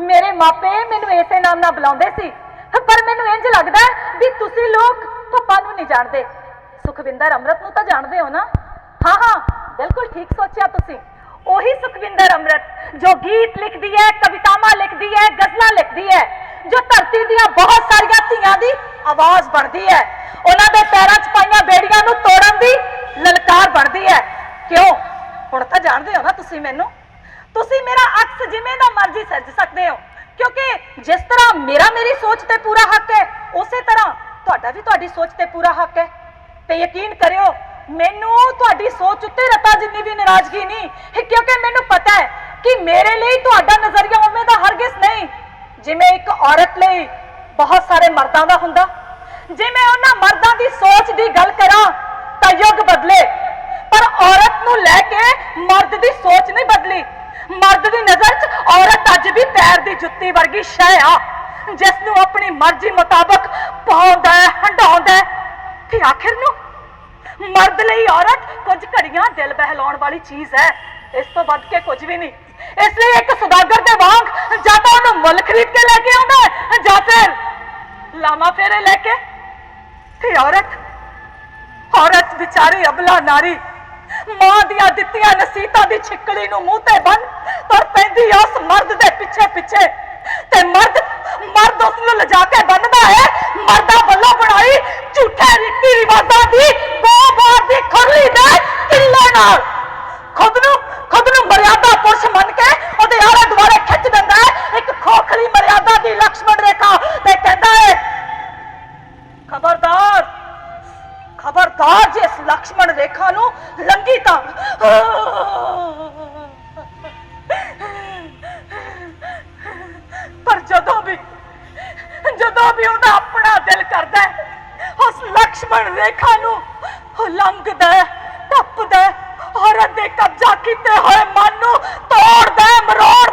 ਮੇਰੇ ਮਾਪੇ ਮੈਨੂੰ ਇਸੇ ਨਾਮ ਨਾਲ ਬੁਲਾਉਂਦੇ ਸੀ। ਪਰ ਮੈਨੂੰ ਇੰਜ ਲੱਗਦਾ ਹੈ ਵੀ ਤੁਸੀਂ ਲੋਕ ਪਪਾ ਨੂੰ ਨਹੀਂ ਜਾਣਦੇ। ਸੁਖਵਿੰਦਰ ਅੰਮ੍ਰਿਤ ਨੂੰ ਤਾਂ ਜਾਣਦੇ ਹੋ ਨਾ? ਹਾਂ ਹਾਂ, ਬਿਲਕੁਲ ਠੀਕ ਸੋਚਿਆ ਤੁਸੀਂ। ਉਹੀ ਸੁਖਵਿੰਦਰ ਅੰਮ੍ਰਿਤ, ਜੋ ਗੀਤ ਲਿਖਦੀ ਹੈ, ਕਵਿਤਾਵਾਂ ਲਿਖਦੀ ਹੈ, ਗਜ਼ਲਾਂ ਲਿਖਦੀ ਹੈ, ਜੋ ਧਰਤੀ ਦੀਆਂ ਬਹੁਤ ਸਾਰੀਆਂ ਧੀਆਂ ਦੀ ਆਵਾਜ਼ ਬਣਦੀ ਹੈ। ਉਹਨਾਂ ਦੇ ਪੈਰਾਂ 'ਚ ਪਾਈਆਂ ਬੇੜੀਆਂ ਨੂੰ ਤੋੜਨ ਦੀ ਲਲਕਾਰ ਬਣਦੀ ਹੈ। ਕਿਉਂ? ਹੁਣ ਤਾਂ ਜਾਣਦੇ ਹੋ ਨਾ ਤੁਸੀਂ ਮੈਨੂੰ? ਤੁਸੀਂ ਮੇਰਾ ਅਕਸ ਜਿਵੇਂ ਦਾ ਮਰਜ਼ੀ ਸੱਜ ਸਕਦੇ ਹੋ। ਕਿਉਂਕਿ ਜਿਸ ਤਰ੍ਹਾਂ ਮੇਰਾ ਮੇਰੀ ਸੋਚ ਤੇ ਪੂਰਾ ਹੱਕ ਹੈ, ਉਸੇ ਤਰ੍ਹਾਂ ਤੁਹਾਡਾ ਵੀ ਤੁਹਾਡੀ ਸੋਚ ਤੇ ਪੂਰਾ ਹੱਕ ਹੈ। ਤੇ ਯਕੀਨ ਕਰਿਓ, ਮੈਨੂੰ ਤੁਹਾਡੀ ਸੋਚ ਉੱਤੇ ਰਤਾ ਜਿੰਨੀ ਵੀ ਨਾਰਾਜ਼ਗੀ ਨਹੀਂ ਕਿਉਂਕਿ ਮੈਨੂੰ ਪਤਾ ਹੈ ਕਿ ਮੇਰੇ ਲਈ ਤੁਹਾਡਾ ਨਜ਼ਰੀਆ ਉਵੇਂ ਦਾ ਹਰਗਿਜ਼ ਨਹੀਂ। ਜਿਵੇਂ ਇੱਕ ਔਰਤ ਲਈ ਬਹੁਤ ਸਾਰੇ ਮਰਦਾਂ ਦਾ ਹੁੰਦਾ। ਜੇ ਮੈਂ ਉਹਨਾਂ ਮਰਦਾਂ ਦੀ ਸੋਚ ਦੀ ਗੱਲ ਕਰਾਂ ਤਾਂ ਯੁੱਗ ਬਦਲੇ। ਪਰ ਔਰਤ ਨੂੰ ਲੈ ਕੇ ਮਰਦ ਦੀ ਸੋਚ ਮਰਦ ਦੀ ਨਜ਼ਰ 'ਚ ਔਰਤ ਅੱਜ ਵੀ ਪੈਰ ਦੀ ਜੁੱਤੀ ਵਰਗੀ ਸ਼ੈ ਆ। ਜਿਸ ਨੂੰ ਆਪਣੀ ਮਰਜ਼ੀ ਮੁਤਾਬਕ ਪਾਉਂਦਾ ਹੈ ਹੰਡਾਉਂਦਾ ਹੈ। ਤੇ ਆਖਿਰ ਨੂੰ? ਮਰਦ ਲਈ ਔਰਤ ਕੁਝ ਘੜੀਆਂ ਦਿਲ ਬਹਿਲਾਉਣ ਵਾਲੀ ਚੀਜ਼ ਹੈ। ਇਸ ਤੋਂ ਵੱਧ ਕੇ ਕੁਝ ਵੀ ਨਹੀਂ। ਇਸ ਲਈ ਇੱਕ ਸੁਦਾਗਰ ਦੇ ਵਾਂਗ ਜਾਂ ਤਾਂ ਉਹਨੂੰ ਮੁੱਲ ਖਰੀਦ ਕੇ ਲੈ ਕੇ ਆਉਂਦਾ ਹੈ, ਜਾਂ ਫਿਰ ਲਾਮਾ ਫੇਰੇ ਲੈ ਕੇ। ਤੇ ਔਰਤ? ਔਰਤ ਵਿਚਾਰੀ ਅਬਲਾ ਨਾਰੀ। ਮਾਂ ਦੀਆਂ ਦਿੱਤੀਆਂ ਨਸੀਤਾਂ ਦੀ ਛਿੱਕੜੀ ਨੂੰ ਮੂੰਹ ਤੇ ਬੰਨ ਤੁਰ ਪੈਂਦੀ ਆ ਉਸ ਮਰਦ ਦੇ ਪਿੱਛੇ ਪਿੱਛੇ ਤੇ ਮਰਦ ਮਰਦ ਉਸ ਨੂੰ ਲਿਜਾ ਕੇ ਬੰਨਦਾ ਹੈ। ਮਰਦਾਂ ਵੱਲੋਂ ਬਣਾਈ ਝੂਠੇ ਰੀਤੀ ਰਿਵਾਜਾਂ ਦੀ ਬਾਰ ਦੀ ਖੁਰਲੀ ਦੇ ਕਿੱਲੇ ਨਾਲ। ਖੁਦ ਨੂੰ ਖੁਦ ਨੂੰ ਮਰਿਆਦਾ ਪੁਰਸ਼ ਮੰਨ ਕੇ ਉਹਦੇ ਆਲੇ ਦੁਆਲੇ ਖਿੱਚ ਦਿੰਦਾ ਹੈ। ਇੱਕ ਖੋਖਲੀ ਮਰਿਆਦਾ ਦੀ ਲਕਸ਼ਮਣ ਰੇਖਾ ਤੇ ਕਹਿੰਦਾ ਹੈ, ਖਬਰਦਾਰ ਖਬਰਦਾਰ ਜਿਸ ਲਕਸ਼ਮਣ ਰੇਖਾ ਨੂੰ ਲੰਗੀ ਤਾਂ ਪਰ ਜਦੋਂ ਵੀ ਜਦੋਂ ਵੀ ਉਹਦਾ ਆਪਣਾ ਦਿਲ ਕਰਦਾ ਹੈ, ਉਸ ਲਕਸ਼ਮਣ ਰੇਖਾ ਨੂੰ ਉਹ ਲੰਘਦਾ ਹੈ, ਟੱਪਦਾ ਔਰਤ ਦੇ ਕਬਜ਼ਾ ਕੀਤੇ ਹੋਏ ਮਨ ਨੂੰ ਤੋੜਦਾ ਮਰੋੜ